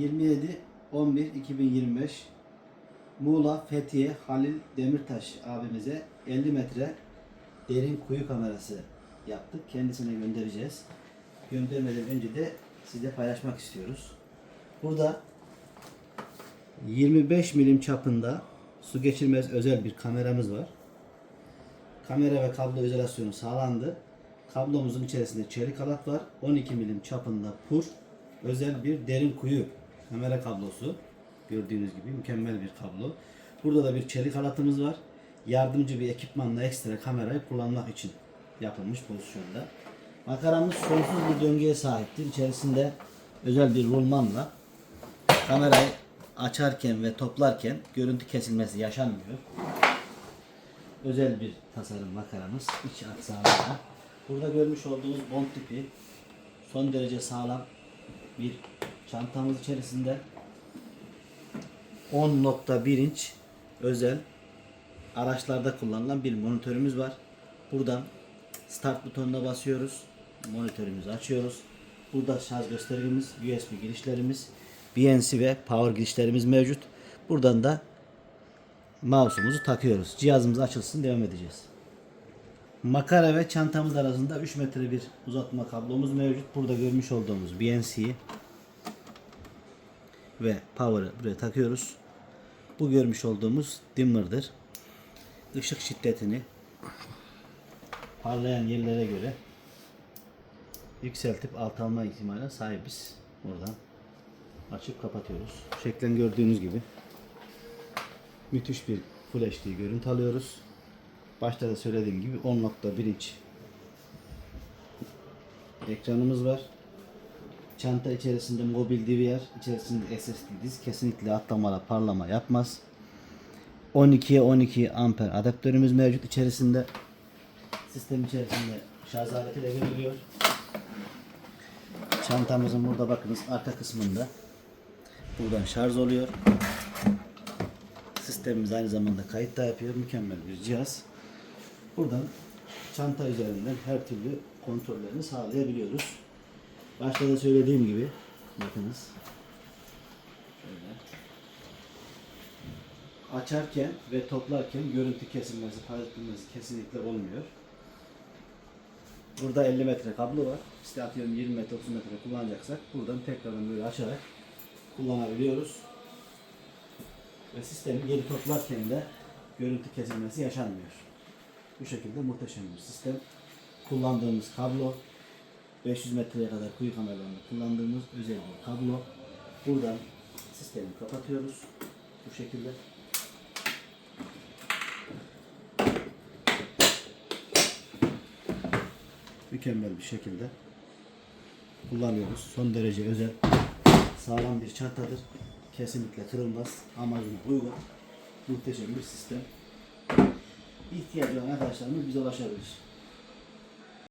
27 11 2025 Muğla Fethiye Halil Demirtaş abimize 50 metre derin kuyu kamerası yaptık. Kendisine göndereceğiz. Göndermeden önce de sizle paylaşmak istiyoruz. Burada 25 milim çapında su geçirmez özel bir kameramız var. Kamera ve kablo izolasyonu sağlandı. Kablomuzun içerisinde çelik halat var. 12 milim çapında pur. Özel bir derin kuyu kamera kablosu. Gördüğünüz gibi mükemmel bir kablo. Burada da bir çelik halatımız var. Yardımcı bir ekipmanla ekstra kamerayı kullanmak için yapılmış pozisyonda. Makaramız sonsuz bir döngüye sahiptir. İçerisinde özel bir rulmanla kamerayı açarken ve toplarken görüntü kesilmesi yaşanmıyor özel bir tasarım makaramız iç aksamında. Burada görmüş olduğunuz bond tipi son derece sağlam bir çantamız içerisinde 10.1 inç özel araçlarda kullanılan bir monitörümüz var. Buradan start butonuna basıyoruz. Monitörümüzü açıyoruz. Burada şarj göstergemiz, USB girişlerimiz, BNC ve power girişlerimiz mevcut. Buradan da mouse'umuzu takıyoruz. Cihazımız açılsın devam edeceğiz. Makara ve çantamız arasında 3 metre bir uzatma kablomuz mevcut. Burada görmüş olduğumuz BNC'yi ve power'ı buraya takıyoruz. Bu görmüş olduğumuz dimmer'dır. Işık şiddetini parlayan yerlere göre yükseltip alçalma ihtimaline sahibiz. Buradan açıp kapatıyoruz. Şeklen gördüğünüz gibi müthiş bir Full HD görüntü alıyoruz. Başta da söylediğim gibi 10.1 inç ekranımız var. Çanta içerisinde mobil DVR, içerisinde SSD disk kesinlikle atlamalar, parlama yapmaz. 12'ye 12 amper adaptörümüz mevcut içerisinde. Sistem içerisinde şarj aleti de veriliyor. Çantamızın burada bakınız arka kısmında buradan şarj oluyor. Sistemimiz aynı zamanda kayıt da yapıyor. Mükemmel bir cihaz. Buradan çanta üzerinden her türlü kontrollerini sağlayabiliyoruz. Başta da söylediğim gibi bakınız. Şöyle. Açarken ve toplarken görüntü kesilmesi, paylaşılması kesinlikle olmuyor. Burada 50 metre kablo var. İşte atıyorum 20 metre 30 metre kullanacaksak buradan tekrardan böyle açarak kullanabiliyoruz. Ve sistemi geri toplarken de görüntü kesilmesi yaşanmıyor. Bu şekilde muhteşem bir sistem. Kullandığımız kablo 500 metreye kadar kuyu kameralarında kullandığımız özel bir kablo. Buradan sistemi kapatıyoruz. Bu şekilde. Mükemmel bir şekilde kullanıyoruz. Son derece özel sağlam bir çantadır. Kesinlikle kırılmaz. Amacına uygun. Muhteşem bir sistem. İhtiyacı olan arkadaşlarımız bize ulaşabilir.